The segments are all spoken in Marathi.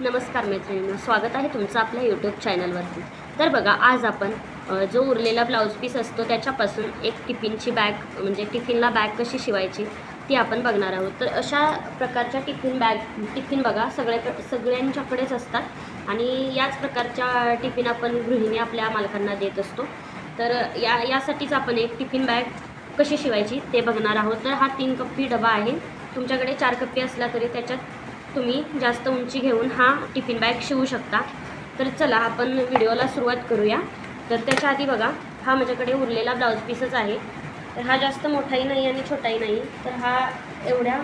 नमस्कार मैत्रिणींनो स्वागत आहे तुमचं आपल्या यूट्यूब चॅनलवरती तर बघा आज आपण जो उरलेला ब्लाऊज पीस असतो त्याच्यापासून एक टिफिनची बॅग म्हणजे टिफिनला बॅग कशी शिवायची ती आपण बघणार आहोत. तर अशा प्रकारच्या टिफिन बॅग टिफिन बघा सगळ्या सगळ्यांच्याकडेच असतात. आणि याच प्रकारच्या टिफिन आपण गृहिणी आपल्या मालकांना देत असतो. तर या यासाठीच आपण एक टिफिन बॅग कशी शिवायची ते बघणार आहोत. तर हा तीन कप्पी डबा आहे. तुमच्याकडे चार कप्पी असला तरी त्याच्यात तुम्ही जास्त उंची घेऊन हा टिफिन बॅग शिवू शकता. तर चला आपण व्हिडिओला सुरुवात करूया. तर त्याच्या आधी बघा हा माझ्याकडे उरलेला ब्लाऊज पीसच आहे. तर हा जास्त मोठाही नाही आणि छोटाही नाही. तर हा एवढ्या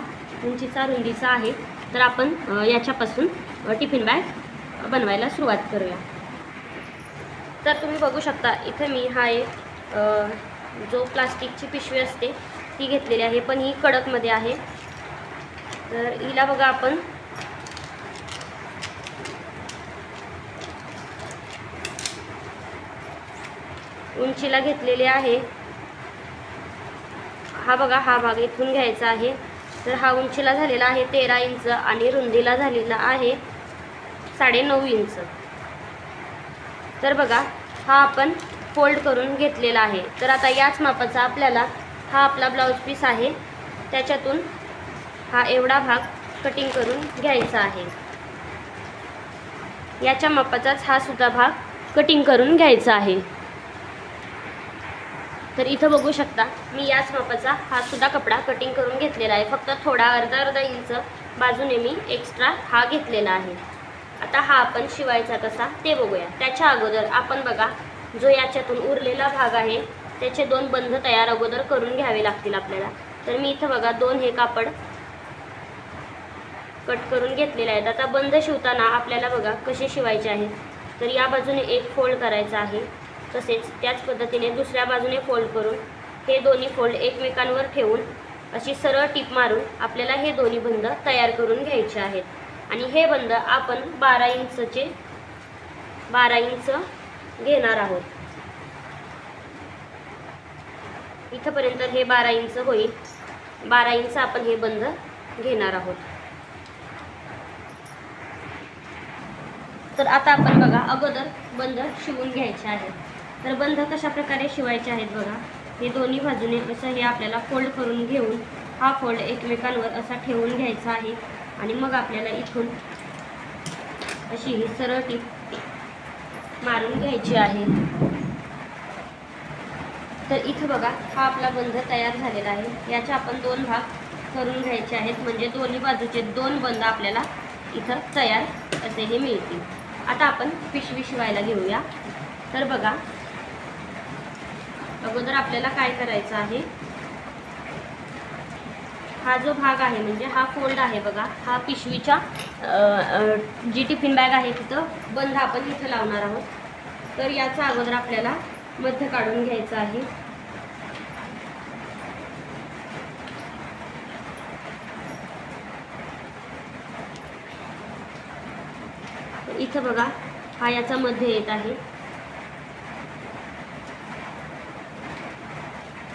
उंचीचा रुंदीचा आहे. तर आपण याच्यापासून टिफिन बॅग बनवायला सुरुवात करूया. तर तुम्ही बघू शकता इथे मी हा एक जो प्लास्टिकची पिशवी असते ती घेतलेली आहे. पण ही कडकमध्ये आहे. तर हिला बघा आपण उंचीला घेतलेले आहे. हा बघा हा भाग इथून घ्यायचा आहे. तर हा उंचीला झालेला आहे तेरा इंच आणि रुंदीला झालेला आहे साडेनऊ इंच. तर बघा हा आपण फोल्ड करून घेतलेला आहे. तर आता याच मापाचा आपल्याला हा आपला ब्लाऊज पीस आहे. त्याच्यातून हा एवढा भाग कटिंग करून घ्यायचा आहे. याच्या मापाचाच हा सुद्धा भाग कटिंग करून घ्यायचा आहे. तर इथं बघू शकता मी याच मापाचा हा सुद्धा कपडा कटिंग करून घेतलेला आहे. फक्त थोडा अर्धा अर्धा इंच बाजूने मी एक्स्ट्रा हा घेतलेला आहे. आता हा आपण शिवायचा कसा ते बघूया. त्याच्या अगोदर आपण बघा जो याच्यातून उरलेला भाग आहे त्याचे दोन बंध तयार अगोदर करून घ्यावे लागतील आपल्याला. तर मी इथं बघा दोन हे कापड कट करून घेतलेले आहेत. आता बंद शिवताना आपल्याला बघा कसे शिवायचे आहे तर या बाजूने एक फोल्ड करायचा आहे. तसेच त्याच पद्धतीने दुसऱ्या बाजूने फोल्ड करून हे दोन्ही फोल्ड एकमेकांवर ठेवून अशी सरळ टीप मारून आपल्याला हे दोन्ही बंद तयार करून घ्यायचे आहेत. आणि हे बंद आपण बारा इंचचे बारा इंच घेणार आहोत. इथंपर्यंत हे बारा इंच होईल. बारा इंच आपण हे बंद घेणार आहोत. तर आता आपण बघा अगोदर बंद शिवून घ्यायचे आहेत तर बंध कशा प्रकारे शिवायचे आहेत बघा. हे दोन्ही बाजूने असं हे आपल्याला फोल्ड करून घेऊन हा फोल्ड एकमेकांवर असा ठेवून घ्यायचा आहे. आणि मग आपल्याला इथून अशी ही सरळ टीप मारून घ्यायची आहे. तर इथं बघा हा आपला बंध तयार झालेला आहे. याचे आपण दोन भाग करून घ्यायचे आहेत. म्हणजे दोन्ही बाजूचे दोन बंध आपल्याला इथं तयार असे हे मिळतील. आता आपण पिशवी शिवायला घेऊया. तर बघा अगोदर आपल्याला काय करायचं आहे? हा जो भाग आहे म्हणजे हा फोल्ड आहे बघा हा पिशवीच्या जी टिफिन बॅग आहे तिथं बंद आपण इथं लावणार आहोत. तर याचा अगोदर आपल्याला मध्य काढून घ्यायचं आहे. इथं बघा हा याचा मध्य येत आहे.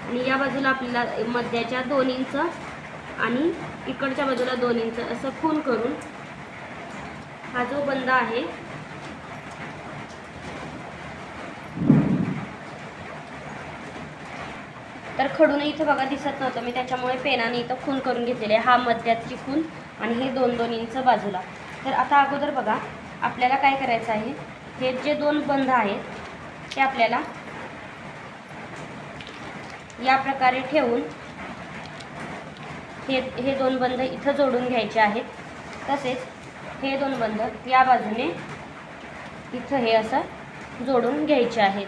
आणि या बाजूला आपल्याला मध्याच्या दोन इंच आणि इकडच्या बाजूला दोन इंच असं खून करून हा जो बंद आहे तर खडून इथं बघा दिसत नव्हतं मी त्याच्यामुळे पेनाने इथं खून करून घेतलेले आहे. हा मध्याची खून आणि हे दोन दोन इंच बाजूला तर आता अगोदर बघा आपल्याला काय करायचं आहे हे जे दोन बंध आहेत ते आपल्याला या प्रकारे ठेवून हे हे दोन बंध इथं जोडून घ्यायचे आहेत. तसेच हे दोन बंध या बाजूने इथं हे असं जोडून घ्यायचे आहेत.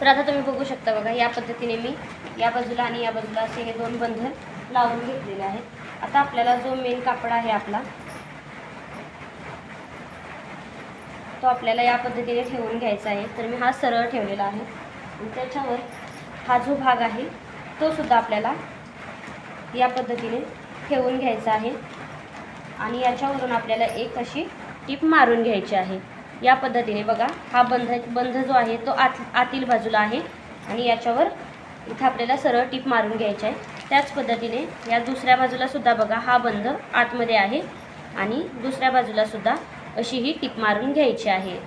तर आता तुम्ही बघू शकता बघा या पद्धतीने मी या बाजूला आणि या बाजूला असे हे दोन बंध लावून घेतलेले आहेत. आता आपल्याला जो मेन कापड आहे आपला तो आपल्याला या पद्धतीने ठेवून घ्यायचा आहे. तर मी हा सरळ ठेवलेला आहे. त्याच्यावर हा जो भाग आहे तो सुद्धा आपल्याला या पद्धतीने ठेवून घ्यायचा आहे. आणि याच्यावरून आपल्याला एक अशी टीप मारून घ्यायची आहे. या पद्धतीने बघा हा बंध बंध जो आहे तो आत आतील बाजूला आहे. आणि याच्यावर इथं आपल्याला सरळ टीप मारून घ्यायची आहे. त्याच पद्धतीने या दुसऱ्या बाजूला सुद्धा बघा हा बंध आतमध्ये आहे. आणि दुसऱ्या बाजूला सुद्धा अशी ही टीप मारून घ्यायची आहे.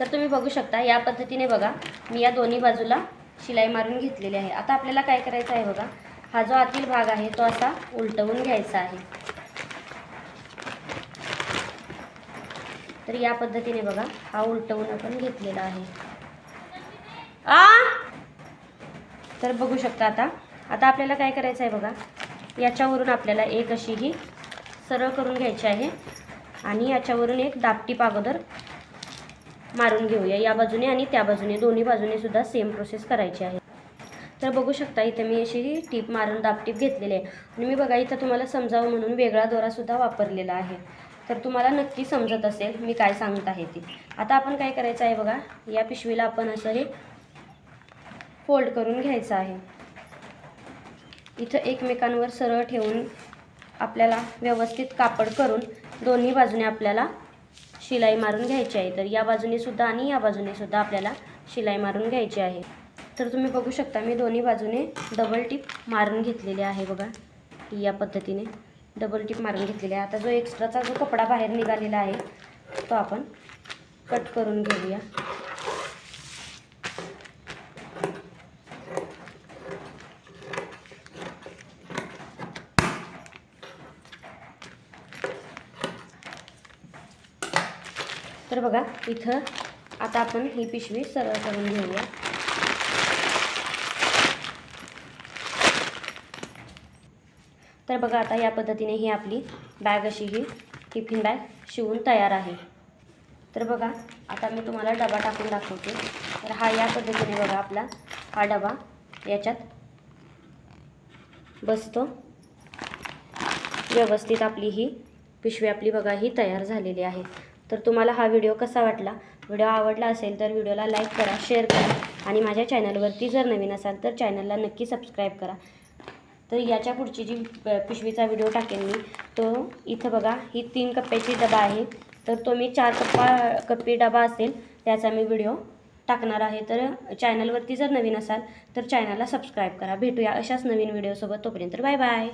तर तुम्ही बघू शकता या पद्धतीने बघा मी या दोन्ही बाजूला शिलाई मारून घेतलेली आहे. आता आपल्याला काय करायचं आहे बघा? हा जो आतील भाग आहे तो असा उलटवून घ्यायचा आहे. तर या पद्धतीने बघा हा उलटवून आपण घेतलेला आहे. आ? तर बघू शकता आता. आता आपल्याला काय करायचं आहे बघा? याच्यावरून आपल्याला एक अशी ही सरळ करून घ्यायची आहे. आणि याच्यावरून एक दापटीप अगोदर मारून घेऊया. या बाजूने आणि त्या बाजूने. दोन्ही बाजूने सुद्धा सेम प्रोसेस करायची आहे. तर बघू शकता इथे मी अशी ही टीप मारून दापटीप घेतलेली आहे. आणि मी बघा इथं तुम्हाला समजावं म्हणून वेगळा दोरासुद्धा वापरलेला आहे. तर तुम्हाला नक्की समजत असेल मी काय सांगत आहे ती. आता आपण काय करायचं आहे बघा या पिशवीला आपण असं हे फोल्ड करून घ्यायचं आहे. इथं एकमेकांवर सरळ ठेवून आपल्याला व्यवस्थित कापड करून दोन्ही बाजूने आपल्याला शिलाई मारून घ्यायची आहे. तर या बाजूने सुद्धा आणि या बाजूने सुद्धा आपल्याला शिलाई मारून घ्यायची आहे. तर तुम्ही बघू शकता मी दोन्ही बाजूने डबल टिप मारून घेतलेली आहे बघा. या पद्धतीने डबल टिप मारून घेतलेली आहे. आता जो एक्स्ट्राचा जो कपडा बाहेर निघालेला आहे तो आपण कट करून घेऊया. तर बघा इथं आता आपण ही पिशवी सरळ करून घेऊया. तर बघा आता या पद्धतीने ही आपली बॅग अशी ही टिफिन बॅग शिवून तयार आहे. तर बघा आता मी तुम्हाला डबा टाकून दाखवते. तर हा या पद्धतीने बघा आपला हा डबा याच्यात बसतो. व्यवस्थित आपली ही पिशवी आपली बघा ही तयार झालेली आहे. तर तुम्हाला हा व्हिडिओ कसा वाटला? व्हिडिओ आवडला असेल तर व्हिडिओला लाईक करा शेअर करा आणि माझ्या चॅनलवरती जर नवीन असाल तर चॅनलला नक्की सबस्क्राईब करा. तर याच्या पुढची जी प- पिशवीचा व्हिडिओ टाकेन मी तो इथं बघा ही तीन कप्प्याची डबा आहे. तर तो मी चार कप्पा कप्पी डबा असेल त्याचा मी व्हिडिओ टाकणार आहे. तर चॅनलवरती जर नवीन असाल तर चॅनलला सबस्क्राईब करा. भेटूया अशाच नवीन व्हिडिओसोबत तोपर्यंत. Bye bye